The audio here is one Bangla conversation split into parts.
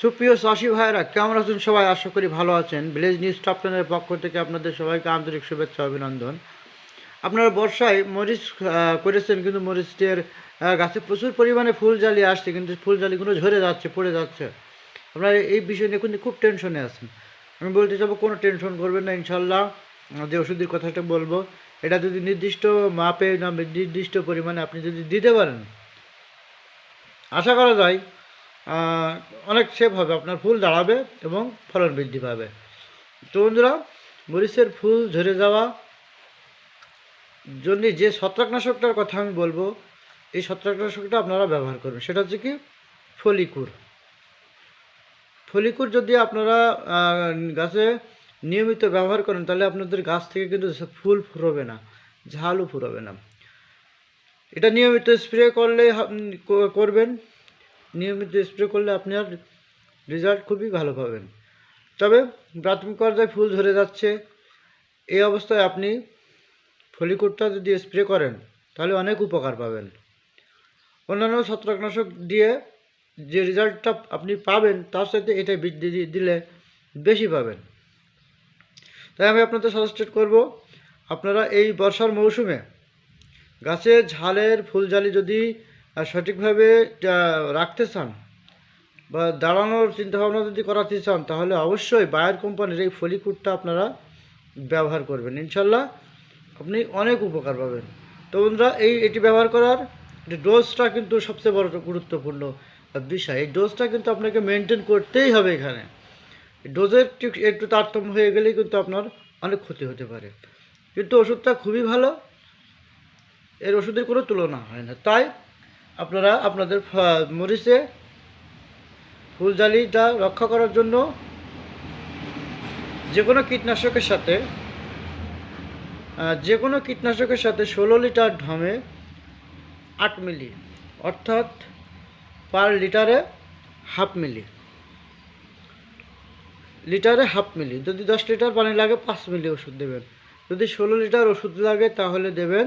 সুপ্রিয় চাষি ভাইরা কেমন আছেন সবাই? আশা করি ভালো আছেন। ভিলেজ নিউজ টপটেনের পক্ষ থেকে আপনাদের সবাইকে আন্তরিক শুভেচ্ছা, অভিনন্দন। আপনারা বর্ষায় মরিচ করেছেন, কিন্তু মরিচের গাছে প্রচুর পরিমাণে ফুল জালি আসছে, কিন্তু ফুল জালিগুলো ঝরে যাচ্ছে, পড়ে যাচ্ছে। আপনারা এই বিষয় নিয়ে কিন্তু খুব টেনশনে আছেন। আমি বলতে চাবো, কোনো টেনশন করবেন না ইনশাল্লাহ যে ওষুধের কথাটা বলব, এটা যদি নির্দিষ্ট মাপে না নির্দিষ্ট পরিমাণে আপনি যদি দিতে পারেন, আশা করা যায় অনেক সেভ হবে। আপনার ফুল দাঁড়াবে এবং ফলন বৃদ্ধি পাবে। তো বন্ধুরা, মরিচের ফুল ঝরে যাওয়া, জন্য যে ছত্রাকনাশকটার কথা আমি বলব, এই ছত্রাকনাশকটা আপনারা ব্যবহার করবেন। সেটা হচ্ছে কি? ফলিকুর। ফলিকুর যদি আপনারা গাছে নিয়মিত ব্যবহার করেন, তাহলে আপনাদের গাছ থেকে কিন্তু ফুল ফুরবে না, ঝালও ফুরবে না। এটা নিয়মিত স্প্রে করলে করবেন। নিয়মিত স্প্রে করলে আপনার রেজাল্ট খুবই ভালো পাবেন। তবে প্রাথমিক পর্যায়ে ফুল ধরে যাচ্ছে। এই অবস্থায় আপনি ফলিকুটটা যদি স্প্রে করেন, তাহলে অনেক উপকার পাবেন। অন্যান্য ছত্রাকনাশক দিয়ে যে রেজাল্টটা আপনি পাবেন, তার সাথে এটা বৃদ্ধি দিলে বেশি পাবেন। তাই আমি আপনাদের সাজেস্টেড করব, আপনারা এই বর্ষার মৌসুমে গাছে ঝালের ফুলজালি যদি সঠিকভাবে রাখতে চান বা দাঁড়ানোর চিন্তাভাবনা যদি করাতে চান, তাহলে অবশ্যই বায়ার কোম্পানির এই ফলিকুটটা আপনারা ব্যবহার করবেন। ইনশাল্লাহ আপনি অনেক উপকার পাবেন। তো বন্ধুরা, এই, এটি ব্যবহার করার ডোজটা কিন্তু সবচেয়ে বড় গুরুত্বপূর্ণ বিষয়। এই ডোজটা কিন্তু আপনাকে মেনটেন করতেই হবে এখানে। ডোজের একটু তারতম্য হয়ে গেলেই কিন্তু আপনার অনেক ক্ষতি হতে পারে। কিন্তু ওষুধটা খুবই ভালো। এর ওষুধের কোনো তুলনা হয় না। তাই আপনারা আপনাদের মরিচে ফুলজালিটা রক্ষা করার জন্য যে কোনো কীটনাশকের সাথে যে কোনো কীটনাশকের সাথে ষোলো লিটার ঢমে আট মিলি, অর্থাৎ পার লিটারে হাফ মিলি, লিটারে হাফ মিলি। যদি দশ লিটার পানি লাগে, পাঁচ মিলি ওষুধ দেবেন। যদি ষোলো লিটার ওষুধ লাগে, তাহলে দেবেন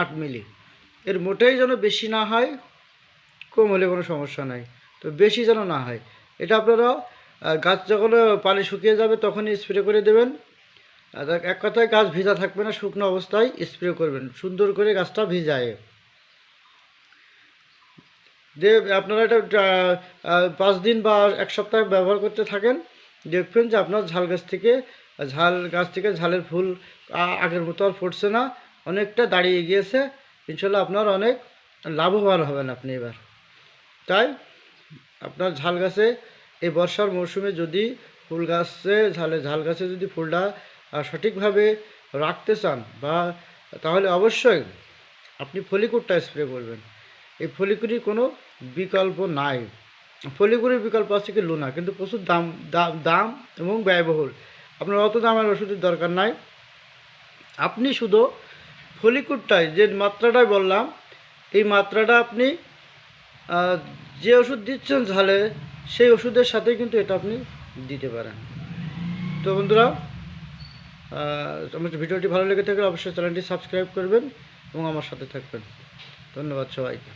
আট মিলি। এর মোটেই যেন বেশি না হয় কম হলে কোনো সমস্যা নাই। তো বেশি যেন না হয়। এটা আপনারা গাছ যখন পানি শুকিয়ে যাবে তখনই স্প্রে করে দেবেন। এক- কথায় গাছ ভিজা থাকবে না, শুকনো অবস্থায় স্প্রে করবেন। সুন্দর করে গাছটা ভিজায়। যে আপনারা এটা পাঁচ দিন বা এক সপ্তাহ ব্যবহার করতে থাকেন, দেখবেন যে আপনার ঝাল গাছ থেকে, ঝাল গাছ থেকে ঝালের ফুল আগের মতো আর ফুটছে না। অনেকটা দাঁড়িয়ে গিয়েছে। ইনশাল্লাহ আপনার অনেক লাভবান হবেন আপনি এবার। তাই আপনার ঝাল গাছে এই বর্ষার মৌসুমে যদি ফুল গাছে ঝালে, ঝাল গাছে যদি ফুলটা সঠিকভাবে রাখতে চান বা তাহলে অবশ্যই আপনি ফলিকুটটা স্প্রে করবেন। এই ফলিকুরির কোনো বিকল্প নাই। ফলিকুরির বিকল্প আছে কি? লোনা। কিন্তু প্রচুর দাম দাম এবং ব্যয়বহুল। আপনার অত দামের ওষুধের দরকার নাই। আপনি শুধু ফলিকুটটাই যে মাত্রাটাই বললাম, এই মাত্রাটা আপনি যে ওষুধ দিচ্ছেন ঝালে, সেই ওষুধের সাথে কিন্তু এটা আপনি দিতে পারেন। তো বন্ধুরা আমার ভিডিওটি ভালো লেগে থাকলে অবশ্যই চ্যানেলটি সাবস্ক্রাইব করবেন এবং আমার সাথে থাকবেন। ধন্যবাদ সবাইকে।